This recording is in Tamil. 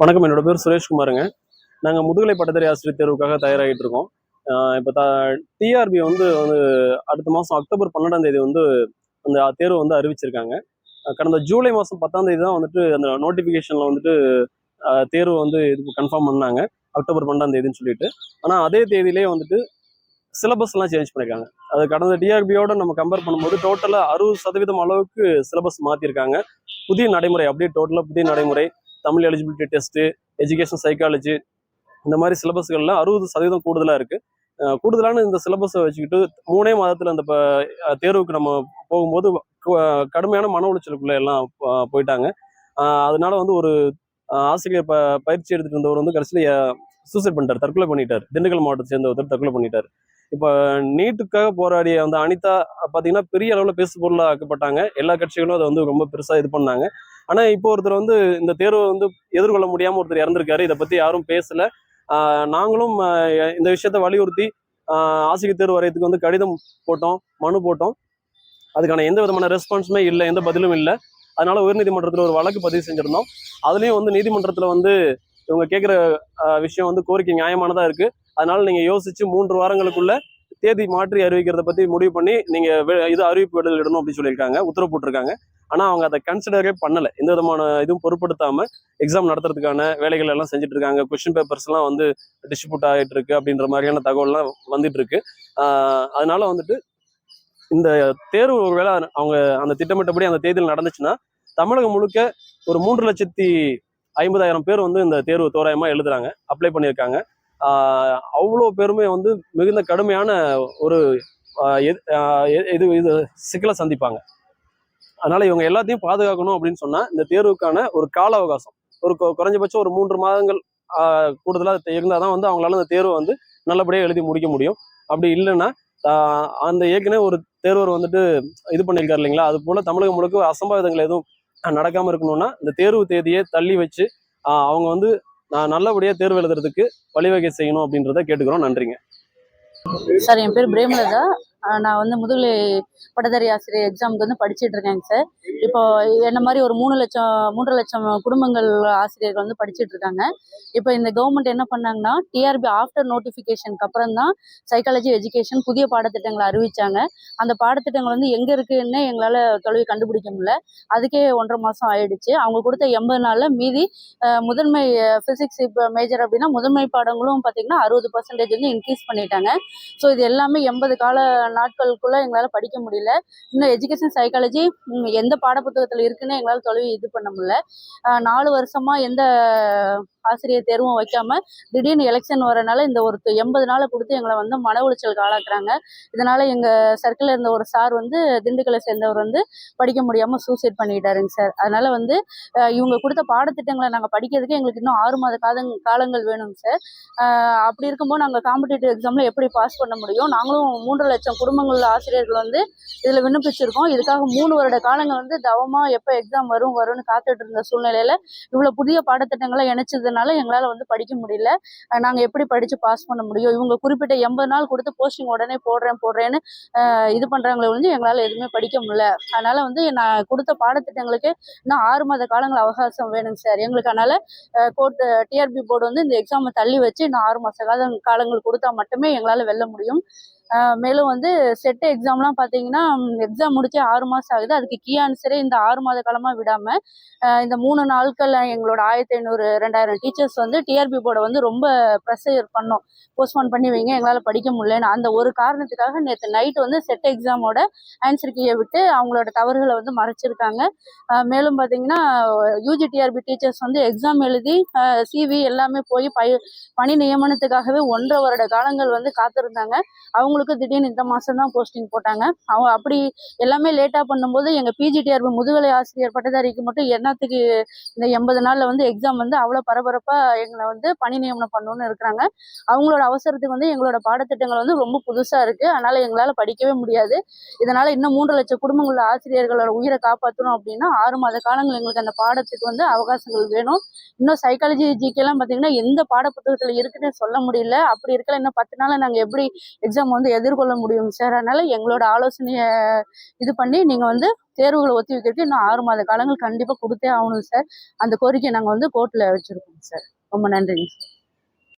வணக்கம் என்னோட பேர் சுரேஷ்குமாருங்க. நாங்கள் முதுகலை பட்டதாரி ஆசிரியர் தேர்வுக்காக தயாராகிட்டு இருக்கோம். இப்போ த டிஆர்பி வந்து வந்து அடுத்த மாதம் அக்டோபர் பன்னெண்டாம் தேதி வந்து அந்த தேர்வு வந்து அறிவிச்சிருக்காங்க. கடந்த ஜூலை மாதம் பத்தாம் தேதி தான் வந்துட்டு அந்த நோட்டிஃபிகேஷனில் வந்துட்டு தேர்வு வந்து இது கன்ஃபார்ம் பண்ணாங்க. அக்டோபர் பன்னெண்டாம் தேதின்னு சொல்லிட்டு. ஆனால் அதே தேதியிலே வந்துட்டு சிலபஸ்லாம் சேஞ்ச் பண்ணியிருக்காங்க அது கடந்த டிஆர்பியோட நம்ம கம்பேர் பண்ணும்போது டோட்டலாக அறுபது சதவீதம் அளவுக்கு சிலபஸ் மாற்றிருக்காங்க புதிய நடைமுறை அப்படியே டோட்டலாக புதிய நடைமுறை Tamil eligibility test education psychology இந்த மாதிரி சிலபஸ்கள்லாம் அறுபது சதவீதம் கூடுதலாக இருக்குது கூடுதலான இந்த சிலபஸை வச்சுக்கிட்டு மூணே மாதத்தில் அந்த தேர்வுக்கு நம்ம போகும்போது கடுமையான மன உளைச்சலுக்குள்ளே எல்லாம் போயிட்டாங்க. அதனால வந்து ஒரு ஆசிரியர் ப பயிற்சி எடுத்துகிட்டு இருந்தவர் வந்து கடைசியில் சூசைட் பண்ணிட்டார் தற்கொலை பண்ணிட்டார். திண்டுக்கல் மாவட்டத்தை சேர்ந்த ஒருத்தர் தற்கொலை பண்ணிட்டார். இப்போ நீட்டுக்காக போராடிய அந்த அனிதா பார்த்தீங்கன்னா பெரிய அளவில் பேசு பொருளாக ஆக்கப்பட்டாங்க. எல்லா கட்சிகளும் அதை வந்து ரொம்ப பெருசாக இது பண்ணாங்க. ஆனால் இப்போ ஒருத்தர் வந்து இந்த தேர்வை வந்து எதிர்கொள்ள முடியாமல் ஒருத்தர் இறந்துருக்காரு. இதை பற்றி யாரும் பேசலை. நாங்களும் இந்த விஷயத்தை வலியுறுத்தி ஆசிரியர் தேர்வு வரையத்துக்கு வந்து கடிதம் போட்டோம் மனு போட்டோம். அதுக்கான எந்த விதமான ரெஸ்பான்ஸுமே இல்லை எந்த பதிலும் இல்லை. அதனால உயர்நீதிமன்றத்தில் ஒரு வழக்கு பதிவு செஞ்சுருந்தோம். அதுலேயும் வந்து நீதிமன்றத்தில் வந்து இவங்க கேட்குற விஷயம் வந்து கோரிக்கை நியாயமானதாக இருக்கு. அதனால நீங்கள் யோசிச்சு மூன்று வாரங்களுக்குள்ள தேதி மாற்றி அறிவிக்கிறத பற்றி முடிவு பண்ணி நீங்கள் இது அறிவிப்பு வெளியிடணும் அப்படின்னு சொல்லியிருக்காங்க உத்தரவு போட்டிருக்காங்க. ஆனால் அவங்க அதை கன்சிடரே பண்ணலை. எந்த விதமான இதுவும் பொருட்படுத்தாமல் எக்ஸாம் நடத்துறதுக்கான வேலைகள் எல்லாம் செஞ்சுட்டு இருக்காங்க. கொஸ்டின் பேப்பர்ஸ்லாம் வந்து டிஸ்ட்ரிபியூட் ஆகிட்டு இருக்கு அப்படின்ற மாதிரியான தகவல்லாம் வந்துட்டு இருக்கு. அதனால வந்துட்டு இந்த தேர்வு ஒருவேளை அவங்க அந்த திட்டமிட்டபடி அந்த தேதியில் நடந்துச்சுன்னா தமிழகம் முழுக்க ஒரு மூன்று லட்சத்தி ஐம்பதாயிரம் பேர் வந்து இந்த தேர்வு தோராயமாக எழுதுறாங்க அப்ளை பண்ணியிருக்காங்க. அவ்வளோ பெருமை வந்து மிகுந்த கடுமையான ஒரு ஆஹ் இது இது சிக்கலை சந்திப்பாங்க. அதனால இவங்க எல்லாத்தையும் பாதுகாக்கணும் அப்படின்னு சொன்னா இந்த தேர்வுக்கான ஒரு கால அவகாசம். ஒரு கொ- குறைஞ்சபட்சம் ஒரு மூன்று மாதங்கள் கூடுதலாக இருந்தால் தான் வந்து அவங்களால அந்த தேர்வை வந்து நல்லபடியாக எழுதி முடிக்க முடியும். அப்படி இல்லைன்னா ஆஹ் அந்த ஏற்கனவே ஒரு தேர்வர் வந்துட்டு இது பண்ணியிருக்காரு இல்லைங்களா? அது போல தமிழகம் முழுக்க அசம்பாவிதங்கள் எதுவும் நடக்காம இருக்கணும்னா இந்த தேர்வு தேதியை தள்ளி வச்சு ஆஹ் அவங்க வந்து நான் நல்லபடியாக தேர்வு எழுதுறதுக்கு வழிவகை செய்யணும் அப்படின்றத கேட்டுக்கிறோம். நன்றிங்க. சார் என் பேர் பிரேமலதா. நான் வந்து முதுகலை பட்டதாரி ஆசிரியர் எக்ஸாமுக்கு வந்து படிச்சுட்டு இருக்கேங்க சார் இப்போ என்ன மாதிரி ஒரு மூணு லட்சம் மூன்றரை லட்சம் குடும்பங்கள் ஆசிரியர்கள் வந்து படிச்சுட்டு இருக்காங்க. இப்போ இந்த கவர்மெண்ட் என்ன பண்ணாங்கன்னா டிஆர்பி ஆஃப்டர் நோட்டிஃபிகேஷனுக்கு அப்புறம் தான் சைக்காலஜி எஜுகேஷன் புதிய பாடத்திட்டங்களை அறிவிச்சாங்க. அந்த பாடத்திட்டங்கள் வந்து எங்கே இருக்குன்னு எங்களால் தொலைவி கண்டுபிடிக்க முடியல. அதுக்கே ஒன்றரை மாதம் ஆயிடுச்சு. அவங்க கொடுத்த எண்பது நாளில் மீதி முதன்மை ஃபிசிக்ஸ் இப்போ மேஜர் அப்படின்னா முதன்மை பாடங்களும் பார்த்தீங்கன்னா அறுபது பர்சன்டேஜ் வந்து இன்க்ரீஸ் பண்ணிட்டாங்க. ஸோ இது எல்லாமே எண்பது கால நாட்களுக்குள்ள எங்களால் படிக்க முடியல. இன்னும் எஜுகேஷன் சைக்காலஜி எந்த பாடப்புத்தகத்தில் இருக்குன்னு எங்களால் தொலைவி இது பண்ண முடியல. நாலு வருஷமா எந்த ஆசிரியர் தேர்வும் வைக்காம திடீர்னு எலெக்ஷன் வரனால இந்த ஒரு எண்பது நாளை கொடுத்து எங்களை வந்து மன உளைச்சலுக்கு ஆளாக்குறாங்க. இதனால எங்க சர்க்கிளில் இருந்த ஒரு சார் வந்து திண்டுக்கலை சேர்ந்தவர் வந்து படிக்க முடியாம சூசைட் பண்ணிட்டாருங்க சார் அதனால வந்து இவங்க கொடுத்த பாடத்திட்டங்களை நாங்கள் படிக்கிறதுக்கு எங்களுக்கு இன்னும் ஆறு மாத காலங் காலங்கள் வேணுங்க சார் அப்படி இருக்கும்போது நாங்கள் காம்படிட்டிவ் எக்ஸாம்ல எப்படி பாஸ் பண்ண முடியும்? நாங்களும் மூன்று லட்சம் குடும்பங்கள் ஆசிரியர்கள் வந்து இதில் விண்ணப்பிச்சிருக்கோம். இதுக்காக மூணு வருட காலங்கள் வந்து தவமாக எப்போ எக்ஸாம் வரும் வரும்னு காத்துட்டு இருந்த சூழ்நிலையில இவ்வளோ புதிய பாடத்திட்டங்களை இணைச்சதுனால எங்களால் வந்து படிக்க முடியல. நாங்கள் எப்படி படித்து பாஸ் பண்ண முடியும்? இவங்க குறிப்பிட்ட எண்பது நாள் கொடுத்து போஸ்டிங் உடனே போடுறேன் போடுறேன்னு இது பண்ணுறாங்களே வந்து எங்களால் எதுவுமே படிக்க முடியல. அதனால் வந்து நான் கொடுத்த பாடத்திட்டங்களுக்கு இன்னும் ஆறு மாத காலங்கள் அவகாசம் வேணுங்க சார். எங்களுக்கு அதனால் கோர்ட்டு டிஆர்பி போர்டு வந்து இந்த எக்ஸாமை தள்ளி வச்சு இன்னும் ஆறு மாத காலங்கள் கொடுத்தா மட்டுமே எங்களால் வெல்ல முடியும். மேலும் வந்து செட்டு எக்ஸாம்லாம் பார்த்தீங்கன்னா எக்ஸாம் முடிச்சு ஆறு மாதம் ஆகுது. அதுக்கு கீ ஆன்சரே இந்த ஆறு மாத காலமாக விடாமல் இந்த மூணு நாட்கள் எங்களோட ஆயிரத்தி ஐநூறு ரெண்டாயிரம் டீச்சர்ஸ் வந்து டிஆர்பி போர்டை வந்து ரொம்ப ப்ரெஷர் பண்ணோம். போஸ்ட்போன் பண்ணி வைங்க எங்களால் படிக்க முடியலன்னு. அந்த ஒரு காரணத்துக்காக நேற்று நைட் வந்து செட் எக்ஸாமோட ஆன்சர் கீயை விட்டு அவங்களோட தவறுகளை வந்து மறைச்சிருக்காங்க. மேலும் பார்த்தீங்கன்னா யூஜி டிஆர்பி டீச்சர்ஸ் வந்து எக்ஸாம் எழுதி சிவி எல்லாமே போய் பய பணி நியமனத்துக்காகவே ஒன்றரை வருட காலங்கள் வந்து காத்திருந்தாங்க. அவங்க அவங்களுக்கு திடீர்னு இந்த மாதம் தான் போஸ்டிங் போட்டாங்க. அவங்க அப்படி எல்லாமே லேட்டாக பண்ணும்போது எங்கள் பிஜிடிஆர் முதுகலை ஆசிரியர் பட்டதாரிக்கு மட்டும் என்னத்துக்கு இந்த எண்பது நாளில் வந்து எக்ஸாம் வந்து அவ்வளோ பரபரப்பாக எங்களை வந்து பணி நியமனம் பண்ணணும்னு இருக்கிறாங்க. அவங்களோட அவசரத்துக்கு வந்து எங்களோட பாடத்திட்டங்கள் வந்து ரொம்ப புதுசாக இருக்குது அதனால் எங்களால் படிக்கவே முடியாது. இதனால் இன்னும் மூன்று லட்சம் குடும்பங்கள ஆசிரியர்களோட உயிரை காப்பாற்றணும் அப்படின்னா ஆறு மாத காலங்கள் எங்களுக்கு அந்த பாடத்துக்கு வந்து அவகாசங்கள் வேணும். இன்னும் சைக்காலஜி ஜிகேலாம் பார்த்தீங்கன்னா எந்த பாடப்புத்தகத்தில் இருக்குன்னு சொல்ல முடியல. அப்படி இருக்கல. இன்னும் பத்து நாளில் நாங்கள் எப்படி எக்ஸாம் வந்து வந்து எதிர்கொள்ள முடியும் சார். அதனால எங்களோட ஆலோசனையை இது பண்ணி நீங்கள் வந்து தேர்வுகளை ஒத்தி வைக்கிறதுக்கு இன்னும் ஆறு மாத காலங்கள் கண்டிப்பாக கொடுத்தே ஆகணும் சார். அந்த கோரிக்கையை நாங்கள் வந்து கோர்ட்டில் வச்சுருக்கோம் சார். ரொம்ப நன்றிங்க சார்.